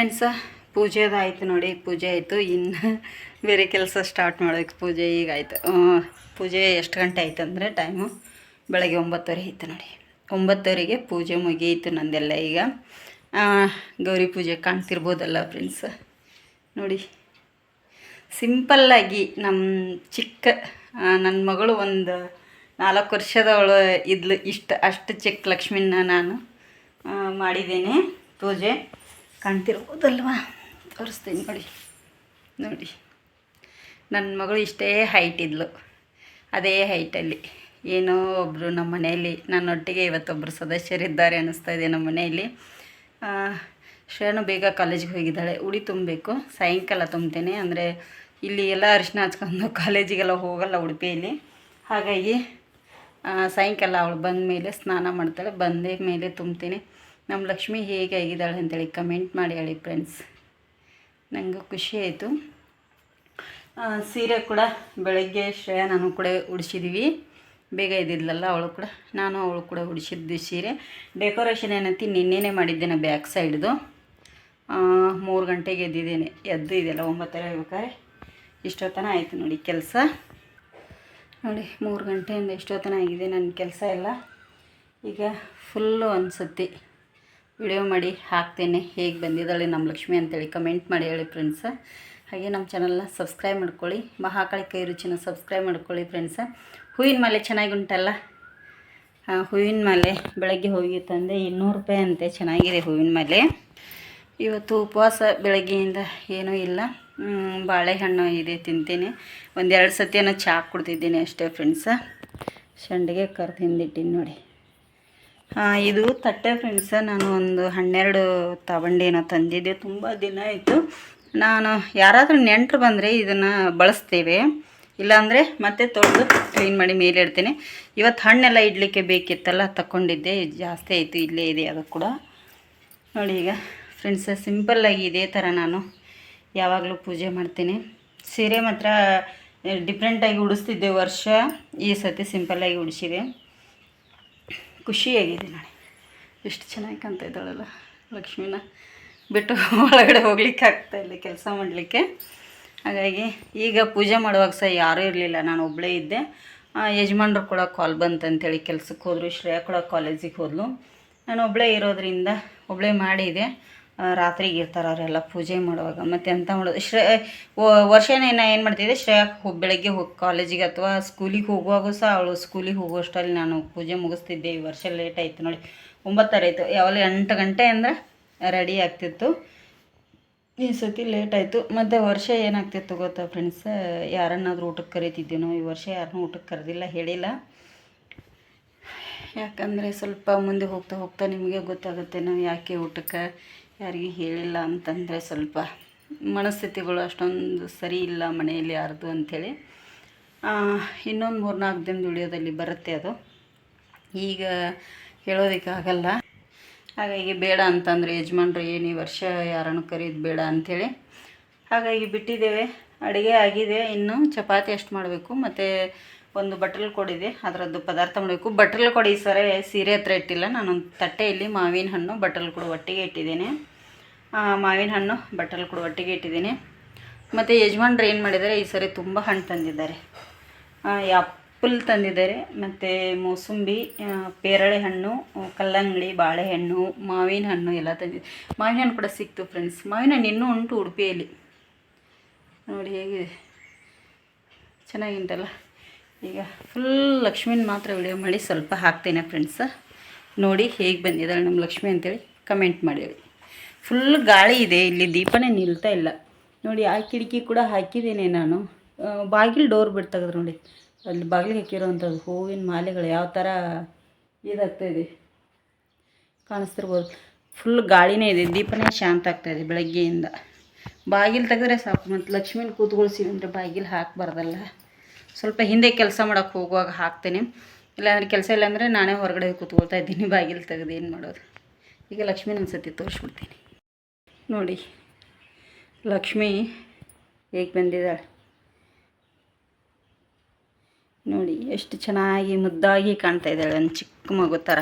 ಫ್ರೆಂಡ್ಸ ಪೂಜೆದಾಯ್ತು ನೋಡಿ ಪೂಜೆ ಆಯಿತು. ಇನ್ನು ಬೇರೆ ಕೆಲಸ ಸ್ಟಾರ್ಟ್ ಮಾಡೋಕ್ಕೆ ಪೂಜೆ ಈಗ ಆಯಿತು. ಪೂಜೆ ಎಷ್ಟು ಗಂಟೆ ಆಯ್ತು ಅಂದರೆ ಟೈಮು ಬೆಳಗ್ಗೆ ಒಂಬತ್ತುವರೆ ಆಯಿತು ನೋಡಿ. ಒಂಬತ್ತುವರೆಗೆ ಪೂಜೆ ಮುಗಿಯಿತು ನಂದೆಲ್ಲ ಈಗ. ಗೌರಿ ಪೂಜೆ ಕಾಣ್ತಿರ್ಬೋದಲ್ಲ ಫ್ರೆಂಡ್ಸ್ ನೋಡಿ ಸಿಂಪಲ್ಲಾಗಿ ನಮ್ಮ ಚಿಕ್ಕ ನನ್ನ ಮಗಳು ಒಂದು ನಾಲ್ಕು ವರ್ಷದವಳು ಇದ್ಲು ಇಷ್ಟು, ಅಷ್ಟು ಚಿಕ್ಕ ಲಕ್ಷ್ಮಿನ ನಾನು ಮಾಡಿದ್ದೇನೆ ಪೂಜೆ. ಕಾಣ್ತಿರ್ಬೋದಲ್ವಾ ತೋರಿಸ್ತೀನಿ ನೋಡಿ. ನೋಡಿ. ನನ್ನ ಮಗಳು ಇಷ್ಟೇ ಹೈಟ್ ಇದ್ಲು. ಅದೇ ಹೈಟಲ್ಲಿ ಏನೋ ಒಬ್ಬರು ನಮ್ಮ ಮನೆಯಲ್ಲಿ, ನನ್ನೊಟ್ಟಿಗೆ ಇವತ್ತೊಬ್ಬರು ಸದಸ್ಯರಿದ್ದಾರೆ ಅನ್ನಿಸ್ತಾ ಇದೆ ನಮ್ಮ ಮನೆಯಲ್ಲಿ. ಶ್ರೇಣು ಬೇಗ ಕಾಲೇಜಿಗೆ ಹೋಗಿದ್ದಾಳೆ. ಉಡಿ ತುಂಬಬೇಕು. ಸಾಯಂಕಾಲ ತುಂಬ್ತೇನೆ. ಅಂದರೆ ಇಲ್ಲಿ ಎಲ್ಲ ಅರಿಶಿನ ಹಚ್ಕೊಂಡು ಕಾಲೇಜಿಗೆಲ್ಲ ಹೋಗಲ್ಲ ಉಡುಪಿಯಲ್ಲಿ. ಹಾಗಾಗಿ ಸಾಯಂಕಾಲ ಅವಳು ಬಂದ ಮೇಲೆ ಸ್ನಾನ ಮಾಡ್ತಾಳೆ. ಬಂದ ಮೇಲೆ ತುಂಬ್ತೀನಿ. ನಮ್ಮ ಲಕ್ಷ್ಮಿ ಹೇಗೆ ಆಗಿದ್ದಾಳೆ ಅಂತೇಳಿ ಕಮೆಂಟ್ ಮಾಡಿ ಹೇಳಿ ಫ್ರೆಂಡ್ಸ್ ನನಗೂ ಖುಷಿ ಆಯಿತು. ಸೀರೆ ಕೂಡ ಬೆಳಗ್ಗೆ ಶ್ರೇಯ ನಾನು ಕೂಡ ಉಡಿಸಿದ್ವಿ. ಬೇಗ ಇದ್ದಿದ್ಲಲ್ಲ ಅವಳು ಕೂಡ, ನಾನು ಅವಳು ಕೂಡ ಉಡಿಸಿದ್ದು ಸೀರೆ. ಡೆಕೋರೇಷನ್ ಏನಂತ ಮಾಡಿದ್ದೆ ನಾ ಬ್ಯಾಕ್ ಸೈಡ್ದು ಮೂರು ಗಂಟೆಗೆ ಎದ್ದಿದ್ದೇನೆ. ಎದ್ದು ಇದೆಲ್ಲ ಒಂಬತ್ತರ ಬೇಕಾದ್ರೆ ಇಷ್ಟೊತ್ತನ ಆಯಿತು ನೋಡಿ ಕೆಲಸ. ನೋಡಿ, ಮೂರು ಗಂಟೆಯಿಂದ ಇಷ್ಟೊತ್ತನ ಆಗಿದೆ ನನ್ನ ಕೆಲಸ ಎಲ್ಲ. ಈಗ ಫುಲ್ಲು ಅನಿಸುತ್ತೆ ವಿಡಿಯೋ ಮಾಡಿ ಹಾಕ್ತೇನೆ. ಹೇಗೆ ಬಂದಿದ್ದಾಳೆ ನಮ್ಮ ಲಕ್ಷ್ಮಿ ಅಂತೇಳಿ ಕಮೆಂಟ್ ಮಾಡಿ ಹೇಳಿ ಫ್ರೆಂಡ್ಸ ಹಾಗೆ ನಮ್ಮ ಚಾನಲ್ನ ಸಬ್ಸ್ಕ್ರೈಬ್ ಮಾಡ್ಕೊಳ್ಳಿ. ಮಹಾಕಾಳಿ ಕೈ ರುಚಿನ ಸಬ್ಸ್ಕ್ರೈಬ್ ಮಾಡ್ಕೊಳ್ಳಿ ಫ್ರೆಂಡ್ಸ ಹೂವಿನ ಮಾಲೆ ಚೆನ್ನಾಗಿ ಉಂಟಲ್ಲ? ಹೂವಿನ ಮಾಲೆ ಬೆಳಗ್ಗೆ ಹೋಗಿ ತಂದೆ ಇನ್ನೂರು ರೂಪಾಯಿ ಅಂತೆ, ಚೆನ್ನಾಗಿದೆ ಹೂವಿನ ಮಾಲೆ. ಇವತ್ತು ಉಪವಾಸ ಬೆಳಗ್ಗೆಯಿಂದ ಏನೂ ಇಲ್ಲ. ಬಾಳೆಹಣ್ಣು ಇದೆ, ತಿಂತೀನಿ. ಒಂದೆರಡು ಸತಿಯನ್ನು ಚಹಾ ಕುಡ್ತಿದ್ದೀನಿ ಅಷ್ಟೇ ಫ್ರೆಂಡ್ಸ ಸಂಡಿಗೆ ಕರ್ದು ಹಿಂದಿಟ್ಟಿನಿ ನೋಡಿ. ಇದು ತಟ್ಟೆ ಫ್ರೆಂಡ್ಸ ನಾನು ಒಂದು ಹನ್ನೆರಡು ತಗೊಂಡೇನೋ ತಂದಿದ್ದೆ. ತುಂಬ ದಿನ ಆಯಿತು. ನಾನು ಯಾರಾದರೂ ನೆಂಟರು ಬಂದರೆ ಇದನ್ನು ಬಳಸ್ತೇವೆ. ಇಲ್ಲಾಂದರೆ ಮತ್ತೆ ತೊಳೆದು ಕ್ಲೀನ್ ಮಾಡಿ ಮೇಲೆ ಇಡ್ತೀನಿ. ಇವತ್ತು ಹಣ್ಣೆಲ್ಲ ಇಡಲಿಕ್ಕೆ ಬೇಕಿತ್ತಲ್ಲ ತಗೊಂಡಿದ್ದೆ ಜಾಸ್ತಿ ಆಯಿತು, ಇಲ್ಲೇ ಇದೆ ಅದು ಕೂಡ. ನೋಡಿ ಈಗ ಫ್ರೆಂಡ್ಸ ಸಿಂಪಲ್ಲಾಗಿ ಇದೇ ಥರ ನಾನು ಯಾವಾಗಲೂ ಪೂಜೆ ಮಾಡ್ತೀನಿ. ಸೀರೆ ಮಾತ್ರ ಡಿಫ್ರೆಂಟಾಗಿ ಉಡಿಸ್ತಿದ್ದೆ ವರ್ಷ. ಈ ಸತಿ ಸಿಂಪಲ್ಲಾಗಿ ಉಡಿಸಿದೆ. ಖುಷಿಯಾಗಿದೆ ನೋಡಿ ಎಷ್ಟು ಚೆನ್ನಾಗಿ ಕಾಣ್ತಾ ಇದ್ದಾಳಲ್ಲ ಲಕ್ಷ್ಮಿನ. ಬಿಟ್ಟು ಒಳಗಡೆ ಹೋಗ್ಲಿಕ್ಕೆ ಆಗ್ತಾ ಇಲ್ಲ, ಕೆಲಸ ಮಾಡಲಿಕ್ಕೆ. ಹಾಗಾಗಿ ಈಗ ಪೂಜೆ ಮಾಡುವಾಗ ಸಹ ಯಾರೂ ಇರಲಿಲ್ಲ, ನಾನು ಒಬ್ಬಳೇ ಇದ್ದೆ. ಯಜಮಾನ್ರು ಕೂಡ ಕಾಲ್ ಬಂತಂತೇಳಿ ಕೆಲ್ಸಕ್ಕೆ ಹೋದರು, ಶ್ರೇಯಾ ಕೂಡ ಕಾಲೇಜಿಗೆ ಹೋದಳು ನಾನು ಒಬ್ಬಳೇ ಇರೋದ್ರಿಂದ ಒಬ್ಬಳೇ ಮಾಡಿದೆ. ರಾತ್ರಿಗೆ ಇರ್ತಾರೆ ಅವರೆಲ್ಲ ಪೂಜೆ ಮಾಡುವಾಗ. ಮತ್ತು ಎಂತ ಮಾಡೋದು? ಶ್ರೇ ವರ್ಷನೇ ನಾ ಏನು ಮಾಡ್ತಿದ್ದೆ? ಶ್ರೇಯಾ ಬೆಳಗ್ಗೆ ಹೋಗಿ ಕಾಲೇಜಿಗೆ ಅಥವಾ ಸ್ಕೂಲಿಗೆ ಹೋಗುವಾಗ ಸಹ ಅವಳು ಸ್ಕೂಲಿಗೆ ಹೋಗುವಷ್ಟರಲ್ಲಿ ನಾನು ಪೂಜೆ ಮುಗಿಸ್ತಿದ್ದೆ. ಈ ವರ್ಷ ಲೇಟ್ ಆಯಿತು ನೋಡಿ. ಒಂಬತ್ತರ ಆಯಿತು. ಯಾವಾಗಲೂ ಎಂಟು ಗಂಟೆ ಅಂದರೆ ರೆಡಿ ಆಗ್ತಿತ್ತು. ಈ ಸತಿ ಲೇಟ್ ಆಯಿತು. ಮತ್ತು ವರ್ಷ ಏನಾಗ್ತಿತ್ತು ಗೊತ್ತಾ ಫ್ರೆಂಡ್ಸ್ ಯಾರನ್ನಾದ್ರೂ ಊಟಕ್ಕೆ ಕರಿತಿದ್ದೇನೋ? ಈ ವರ್ಷ ಯಾರನ್ನೂ ಊಟಕ್ಕೆ ಕರೆದಿಲ್ಲ, ಹೇಳಿಲ್ಲ. ಯಾಕಂದರೆ ಸ್ವಲ್ಪ ಮುಂದೆ ಹೋಗ್ತಾ ಹೋಗ್ತಾ ನಿಮಗೆ ಗೊತ್ತಾಗುತ್ತೆ ನಾವು ಯಾಕೆ ಊಟಕ್ಕೆ ಯಾರಿಗೆ ಹೇಳಿಲ್ಲ ಅಂತಂದರೆ ಸ್ವಲ್ಪ ಮನಸ್ಥಿತಿಗಳು ಅಷ್ಟೊಂದು ಸರಿ ಇಲ್ಲ ಮನೆಯಲ್ಲಿ ಯಾರ್ದು ಅಂಥೇಳಿ. ಇನ್ನೊಂದು ಮೂರು ನಾಲ್ಕು ದಿನದ ವಿಡಿಯೋದಲ್ಲಿ ಬರುತ್ತೆ ಅದು. ಈಗ ಹೇಳೋದಕ್ಕಾಗಲ್ಲ. ಹಾಗಾಗಿ ಬೇಡ ಅಂತಂದರೆ ಯಜಮಾನ್ರು ಏನು ಈ ವರ್ಷ ಯಾರನ್ನು ಕರೀದು ಬೇಡ ಅಂಥೇಳಿ. ಹಾಗಾಗಿ ಬಿಟ್ಟಿದ್ದೇವೆ. ಅಡುಗೆ ಆಗಿದೆ. ಇನ್ನು ಚಪಾತಿ ಅಷ್ಟು ಮಾಡಬೇಕು. ಮತ್ತು ಒಂದು ಬಟ್ಟಲು ಕೊಡಿದೆ, ಅದರದ್ದು ಪದಾರ್ಥ ಮಾಡಬೇಕು. ಬಟ್ಟಲು ಕೊಡಿ ಸರಿ, ಸೀರೆ ಹತ್ರ ಇಟ್ಟಿಲ್ಲ. ನಾನೊಂದು ತಟ್ಟೆಯಲ್ಲಿ ಮಾವಿನ ಹಣ್ಣು ಬಟ್ಟಲು ಕೂಡ ಒಟ್ಟಿಗೆ ಇಟ್ಟಿದ್ದೇನೆ. ಮಾವಿನ ಹಣ್ಣು ಬಟ್ಟಲು ಕೂಡ ಒಟ್ಟಿಗೆ ಇಟ್ಟಿದ್ದೀನಿ. ಮತ್ತು ಯಜಮಾನ್ರು ಏನು ಮಾಡಿದ್ದಾರೆ, ಈ ಸರಿ ತುಂಬ ಹಣ್ಣು ತಂದಿದ್ದಾರೆ. ಆ್ಯಪಲ್ ತಂದಿದ್ದಾರೆ, ಮತ್ತು ಮೂಸಂಬಿ ಪೇರಳೆ ಹಣ್ಣು, ಕಲ್ಲಂಗಡಿ, ಬಾಳೆಹಣ್ಣು, ಮಾವಿನ ಹಣ್ಣು ಎಲ್ಲ ತಂದಿದೆ. ಮಾವಿನ ಹಣ್ಣು ಕೂಡ ಸಿಕ್ತು ಫ್ರೆಂಡ್ಸ್ ಮಾವಿನ ಹಣ್ಣು ಇನ್ನೂ ಉಂಟು ಉಡುಪಿಯಲ್ಲಿ. ನೋಡಿ ಹೇಗಿದೆ. ಚೆನ್ನಾಗಿಂಟಲ್ಲ? ಈಗ ಫುಲ್ ಲಕ್ಷ್ಮೀನ ಮಾತ್ರ ವಿಡಿಯೋ ಮಾಡಿ ಸ್ವಲ್ಪ ಹಾಕ್ತೇನೆ ಫ್ರೆಂಡ್ಸ ನೋಡಿ ಹೇಗೆ ಬಂದಿದ್ದಾಳೆ ನಮ್ಮ ಲಕ್ಷ್ಮಿ ಅಂತೇಳಿ ಕಮೆಂಟ್ ಮಾಡಿ ಫುಲ್ ಗಾಳಿ ಇದೆ, ಇಲ್ಲಿ ದೀಪನೇ ನಿಲ್ತಾ ಇಲ್ಲ. ನೋಡಿ, ಆ ಕಿಟಕಿ ಕೂಡ ಹಾಕಿದ್ದೇನೆ ನಾನು. ಬಾಗಿಲು ಡೋರ್ ಬಿಟ್ಟು ತೆಗೆದ್ರು ನೋಡಿ. ಅಲ್ಲಿ ಬಾಗಿಲಿಗೆ ಹಾಕಿರೋವಂಥದ್ದು ಹೂವಿನ ಮಾಲೆಗಳು ಯಾವ ಥರ ಇದಾಗ್ತಾ ಇದೆ. ಕಾಣಿಸ್ತಿರ್ಬೋದು. ಫುಲ್ ಗಾಳಿನೇ ಇದೆ, ದೀಪನೇ ಶಾಂತ ಆಗ್ತಾ ಇದೆ ಬೆಳಗ್ಗೆಯಿಂದ. ಬಾಗಿಲು ತೆಗೆದ್ರೆ ಸಾಕು, ಮತ್ತು ಲಕ್ಷ್ಮೀನ ಕೂತ್ಕೊಳ್ಸಿವಿ ಅಂದರೆ ಬಾಗಿಲು ಹಾಕಬಾರ್ದಲ್ಲ. ಸ್ವಲ್ಪ ಹಿಂದೆ ಕೆಲಸ ಮಾಡೋಕ್ಕೆ ಹೋಗುವಾಗ ಹಾಕ್ತೇನೆ. ಇಲ್ಲಾಂದರೆ ಕೆಲಸ ಇಲ್ಲ ಅಂದರೆ ನಾನೇ ಹೊರಗಡೆ ಕೂತ್ಕೊಳ್ತಾ ಇದ್ದೀನಿ, ಬಾಗಿಲು ತೆಗೆದು ಏನು ಮಾಡೋದು? ಈಗ ಲಕ್ಷ್ಮೀ ಒಂದು ಸತಿ ತೋರಿಸ್ಬಿಡ್ತೀನಿ. ನೋಡಿ, ಲಕ್ಷ್ಮಿ ಹೇಗೆ ಬಂದಿದ್ದಾಳೆ? ನೋಡಿ, ಎಷ್ಟು ಚೆನ್ನಾಗಿ ಮುದ್ದಾಗಿ ಕಾಣ್ತಾ ಇದ್ದಾಳೆ ಒಂದು ಚಿಕ್ಕ ಮಗು ಥರ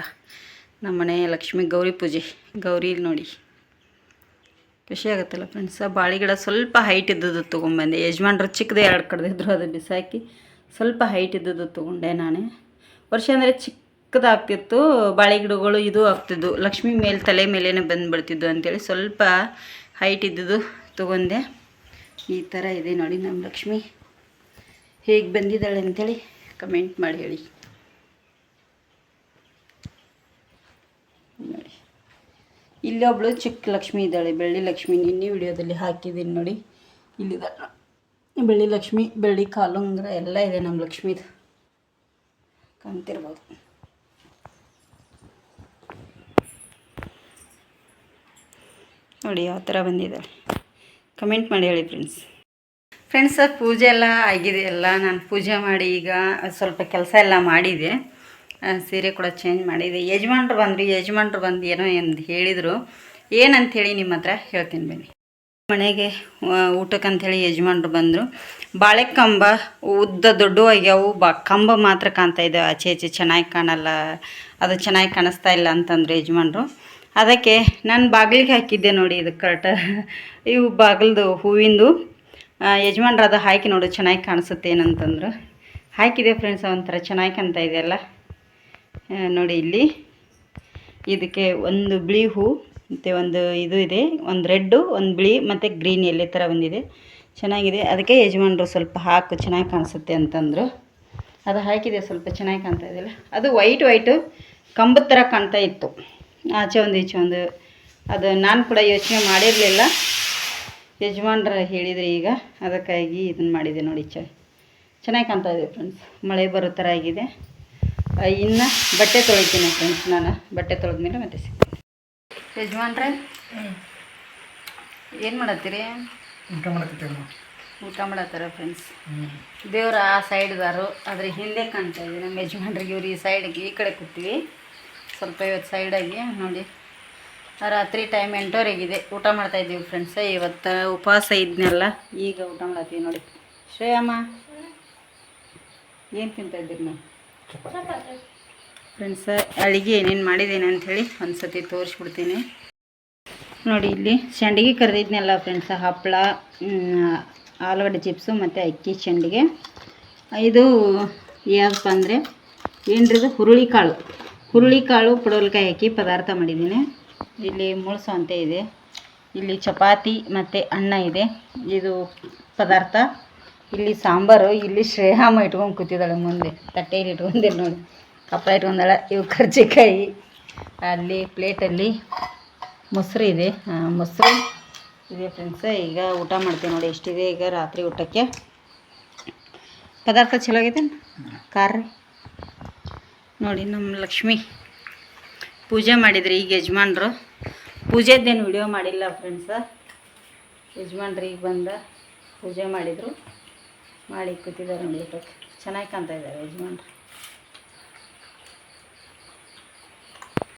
ನಮ್ಮನೆ ಲಕ್ಷ್ಮಿ ಗೌರಿ ಪೂಜೆ. ಗೌರಿ ನೋಡಿ. ಖುಷಿ ಆಗುತ್ತಲ್ಲ ಫ್ರೆಂಡ್ಸ್ ಬಾಳೆ ಗಿಡ ಸ್ವಲ್ಪ ಹೈಟ್ ಇದ್ದದ್ದು ತೊಗೊಂಬಂದೆ ಯಜಮಾನ್ರು ಚಿಕ್ಕದೇ ಎರಡು ಕಡ್ದಿದ್ರು ಅದು ಬಿಸಾಕಿ. ಸ್ವಲ್ಪ ಹೈಟ್ ಇದ್ದದ್ದು ತೊಗೊಂಡೆ ನಾನೇ. ವರ್ಷ ಅಂದರೆ ಚಿಕ್ಕದಾಗ್ತಿತ್ತು, ಬಾಳೆ ಗಿಡಗಳು ಇದು ಆಗ್ತಿದ್ದು ಲಕ್ಷ್ಮಿ ಮೇಲೆ ತಲೆ ಮೇಲೇ ಬಂದುಬಿಡ್ತಿದ್ದು ಅಂತೇಳಿ ಸ್ವಲ್ಪ ಹೈಟ್ ಇದ್ದದ್ದು ತೊಗೊಂಡೆ. ಈ ಥರ ಇದೆ ನೋಡಿ ನಮ್ಮ ಲಕ್ಷ್ಮಿ. ಹೇಗೆ ಬಂದಿದ್ದಾಳೆ ಅಂತೇಳಿ ಕಮೆಂಟ್ ಮಾಡಿ ಹೇಳಿ. ನೋಡಿ. ಒಬ್ಬಳು ಚಿಕ್ಕ ಲಕ್ಷ್ಮಿ ಇದ್ದಾಳೆ, ಬೆಳ್ಳಿ ಲಕ್ಷ್ಮಿ. ನಿನ್ನೆ ವಿಡಿಯೋದಲ್ಲಿ ಹಾಕಿದ್ದೀನಿ ನೋಡಿ. ಇಲ್ಲಿದ್ದಾಳೆ. ಬೆಳ್ಳಿ ಲಕ್ಷ್ಮಿ ಬೆಳ್ಳಿ ಕಾಲುಂಗ್ರ ಎಲ್ಲ ಇದೆ ನಮ್ಮ ಲಕ್ಷ್ಮೀದು. ಕಾಣ್ತಿರ್ಬೋದು. ನೋಡಿ ಯಾವ ಥರ ಬಂದಿದೆ. ಕಮೆಂಟ್ ಮಾಡಿ ಹೇಳಿ ಫ್ರೆಂಡ್ಸ್ ಫ್ರೆಂಡ್ಸ್ ಪೂಜೆ ಎಲ್ಲ ಆಗಿದೆ. ಎಲ್ಲ ನಾನು ಪೂಜೆ ಮಾಡಿ ಈಗ ಸ್ವಲ್ಪ ಕೆಲಸ ಎಲ್ಲ ಮಾಡಿದೆ. ಸೀರೆ ಕೂಡ ಚೇಂಜ್ ಮಾಡಿದೆ. ಯಜಮಾನ್ರು ಬಂದರು. ಯಜಮಾನ್ರು ಬಂದು ಏನೋ ಎಂದು ಹೇಳಿದರು. ಏನಂಥೇಳಿ ನಿಮ್ಮ ಹತ್ರ ಹೇಳ್ತೀನಿ ಬನ್ನಿ. ಮನೆಗೆ ಊಟಕ್ಕೆ ಊಟಕ್ಕಂಥೇಳಿ ಯಜಮಾನ್ರು ಬಂದರು. ಬಾಳೆ ಕಂಬ ಉದ್ದ ದೊಡ್ಡವಾಗ್ಯಾವು ಬಾ, ಕಂಬ ಮಾತ್ರ ಕಾಣ್ತಾ ಇದೆ. ಆಚೆ ಆಚೆ ಚೆನ್ನಾಗಿ ಕಾಣಲ್ಲ. ಅದು ಚೆನ್ನಾಗಿ ಕಾಣಿಸ್ತಾ ಇಲ್ಲ ಅಂತಂದರು ಯಜಮಾನ್ರು. ಅದಕ್ಕೆ ನಾನು ಬಾಗಿಲಿಗೆ ಹಾಕಿದ್ದೆ ನೋಡಿ ಇದು ಕರೆಕ್ಟ್. ಇವು ಬಾಗಿಲ್ದು ಹೂವಿಂದು. ಯಜಮಾನ್ರು ಅದು ಹಾಕಿ ನೋಡು, ಚೆನ್ನಾಗಿ ಕಾಣಿಸುತ್ತೆ ಏನಂತಂದರು. ಹಾಕಿದೆ ಫ್ರೆಂಡ್ಸ್ ಒಂಥರ ಚೆನ್ನಾಗಿ ಕಾಣ್ತಾ ಇದೆಯಲ್ಲ ನೋಡಿ ಇಲ್ಲಿ. ಇದಕ್ಕೆ ಒಂದು ಬಿಳಿ ಹೂ. ಮತ್ತು ಒಂದು ಇದು ಇದೆ, ಒಂದು ರೆಡ್ಡು, ಒಂದು ಬಿಳಿ ಮತ್ತು ಗ್ರೀನ್ ಎಲೆ ಥರ ಬಂದಿದೆ. ಚೆನ್ನಾಗಿದೆ. ಅದಕ್ಕೆ ಯಜಮಾನರು ಸ್ವಲ್ಪ ಹಾಕು, ಚೆನ್ನಾಗಿ ಕಾಣಿಸುತ್ತೆ ಅಂತಂದರು. ಅದು ಹಾಕಿದೆ, ಸ್ವಲ್ಪ ಚೆನ್ನಾಗಿ ಕಾಣ್ತಾ ಇದೆಯಲ್ಲ ಅದು ವೈಟ್ ವೈಟು, ಕಂಬದ ಥರ ಕಾಣ್ತಾ ಇತ್ತು. ಆಚೆ ಒಂದು, ಈಚೆ ಒಂದು. ಅದು ನಾನು ಕೂಡ ಯೋಚನೆ ಮಾಡಿರಲಿಲ್ಲ. ಯಜಮಾನ್ರ ಹೇಳಿದರೆ ಈಗ, ಅದಕ್ಕಾಗಿ ಇದನ್ನು ಮಾಡಿದೆ ನೋಡಿ, ಚ, ಚೆನ್ನಾಗಿ ಕಾಣ್ತಾ ಇದೆ ಫ್ರೆಂಡ್ಸ್. ಮಳೆ ಬರೋ ಥರ ಆಗಿದೆ. ಇನ್ನು ಬಟ್ಟೆ ತೊಳಿತೀನಿ ಫ್ರೆಂಡ್ಸ್ ನಾನು. ಬಟ್ಟೆ ತೊಳೆದ್ಮೇಲೆ ಮತ್ತೆ ಸಿಗ್ತೀನಿ. ಯಜಮಾನ್ರೆ ಏನು ಮಾಡತ್ತೀರಿ? ಊಟ ಮಾಡಕತ್ತೇವೆ ಊಟ ಮಾಡತ್ತಾರ ಫ್ರೆಂಡ್ಸ್ ದೇವ್ರ ಆ ಸೈಡ್ದಾರು ಅದ್ರ ಹಿಂದೆ ಕಾಣ್ತಾ ಇದೆ ನಮ್ಮ ಯಜಮಾನ್ರಿಗೆ ಇವ್ರು ಈ ಸೈಡ್ಗೆ ಈ ಕಡೆ ಕೂತೀವಿ. ಸ್ವಲ್ಪ ಇವತ್ತು ಸೈಡಾಗಿ ನೋಡಿ. ರಾತ್ರಿ ಟೈಮ್ ಎಂಟೋರಿಗಿದೆ ಊಟ ಮಾಡ್ತಾ ಇದ್ದೀವಿ ಫ್ರೆಂಡ್ಸ್ ಇವತ್ತು ಉಪವಾಸ ಇದ್ನೆಲ್ಲ ಈಗ ಊಟ ಮಾಡತ್ತೀವಿ ನೋಡಿ. ಶ್ರೇಯಮ್ಮ ಏನು ತಿಂತಾ ಇದ್ದೀರಿ ನೀವು? ಫ್ರೆಂಡ್ಸ್ ಅಡುಗೆ ಏನೇನು ಮಾಡಿದ್ದೀನಿ ಅಂಥೇಳಿ ಒಂದು ಸತಿ ತೋರಿಸ್ಬಿಡ್ತೀನಿ. ನೋಡಿ ಇಲ್ಲಿ ಸಂಡಿಗೆ ಕರೆದಿದ್ನೆಲ್ಲ ಫ್ರೆಂಡ್ಸ್ ಹಪ್ಪಳ ಆಲೂಗಡ್ಡೆ ಚಿಪ್ಸು ಮತ್ತು ಅಕ್ಕಿ ಸಂಡಿಗೆ ಇದು ಯಾವುದಪ್ಪ ಅಂದರೆ ಏನ್ರಿದು ಹುರುಳಿಕಾಳು. ಹುರುಳಿಕಾಳು ಪುಡವಲ್ಕಾಯಿ ಹಾಕಿ ಪದಾರ್ಥ ಮಾಡಿದ್ದೀನಿ. ಇಲ್ಲಿ ಮುಳಸು ಅಂತ ಇದೆ. ಇಲ್ಲಿ ಚಪಾತಿ ಮತ್ತು ಅನ್ನ ಇದೆ. ಇದು ಪದಾರ್ಥ. ಇಲ್ಲಿ ಸಾಂಬಾರು, ಇಲ್ಲಿ ಶ್ರೇಯಾಮ ಇಟ್ಕೊಂಡು ಕೂತಿದ್ದಾಳೆ ಮುಂದೆ. ತಟ್ಟೆಯಲ್ಲಿ ಇಟ್ಕೊಂಡೆ ನೋಡಿ. ಕಪ್ಪಳ ಒಂದಳ ಇವು ಕರ್ಜಿಕಾಯಿ. ಅಲ್ಲಿ ಪ್ಲೇಟಲ್ಲಿ ಮೊಸರು ಇದೆ. ಮೊಸರು ಇದೆ ಫ್ರೆಂಡ್ಸ ಈಗ ಊಟ ಮಾಡ್ತೀವಿ ನೋಡಿ, ಎಷ್ಟಿದೆ ಈಗ ರಾತ್ರಿ ಊಟಕ್ಕೆ? ಪದಾರ್ಥ ಚಲೋ ಆಗೈತೆ ಖಾರ ನೋಡಿ, ನಮ್ಮ ಲಕ್ಷ್ಮಿ ಪೂಜೆ ಮಾಡಿದ್ರಿ ಈಗ ಯಜಮಾನ್ರು. ಪೂಜೆದ್ದೇನು ವಿಡಿಯೋ ಮಾಡಿಲ್ಲ ಫ್ರೆಂಡ್ಸ ಯಜಮಾನ್ರು ಈಗ ಬಂದ, ಪೂಜೆ ಮಾಡಿದರು. ಮಾಡಿ ಕೂತಿದ್ದಾರೆ ನೋಡಿ, ಊಟಕ್ಕೆ. ಚೆನ್ನಾಗಿ ಕಾಣ್ತಾ ಇದ್ದಾರೆ ಯಜಮಾನ್ರು.